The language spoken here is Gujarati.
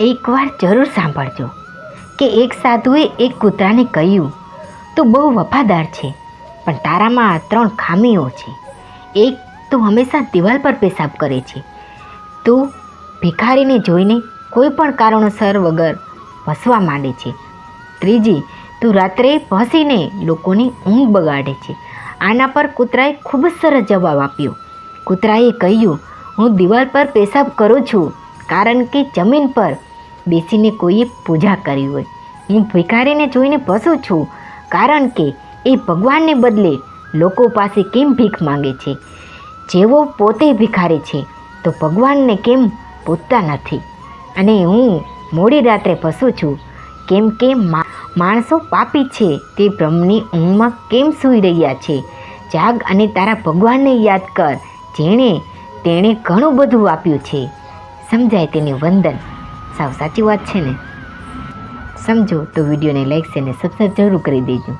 એકવાર જરૂર સાંભળજો કે એક સાધુએ એક કૂતરાને કહ્યું, તું બહુ વફાદાર છે, પણ તારામાં આ ત્રણ ખામીઓ છે. એક, તું હંમેશા દિવાલ પર પેશાબ કરે છે. તું ભિખારીને જોઈને કોઈ પણ કારણોસર વગર ભસવા માંડે છે. ત્રીજી, તું રાત્રે ભસીને લોકોની ઊંઘ બગાડે છે. આના પર કૂતરાએ ખૂબ જ સરસ જવાબ આપ્યો. કૂતરાએ કહ્યું, હું દિવાલ પર પેશાબ કરું છું, કારણ કે જમીન પર બેસીને કોઈએ પૂજા કરી હોય. હું ભિખારીને જોઈને ભસું છું, કારણ કે એ ભગવાનને બદલે લોકો પાસે કેમ ભીખ માંગે છે? જેવો પોતે ભિખારી છે, તો ભગવાનને કેમ પૂછતા નથી? અને હું મોડી રાત્રે ફસું છું, કેમ કે માણસો પાપી છે, તે બ્રહ્મની ઊંઘમાં કેમ સૂઈ રહ્યા છે? જાગ અને તારા ભગવાનને યાદ કર, જેણે, તેણે ઘણું બધું આપ્યું છે. સમજાય તેને વંદન. સાવ સાચી વાત છે ને. સમજો તો વિડીયોને લાઈક છે અને સબસ્ક્રાઈબ જરૂર કરી દેજો.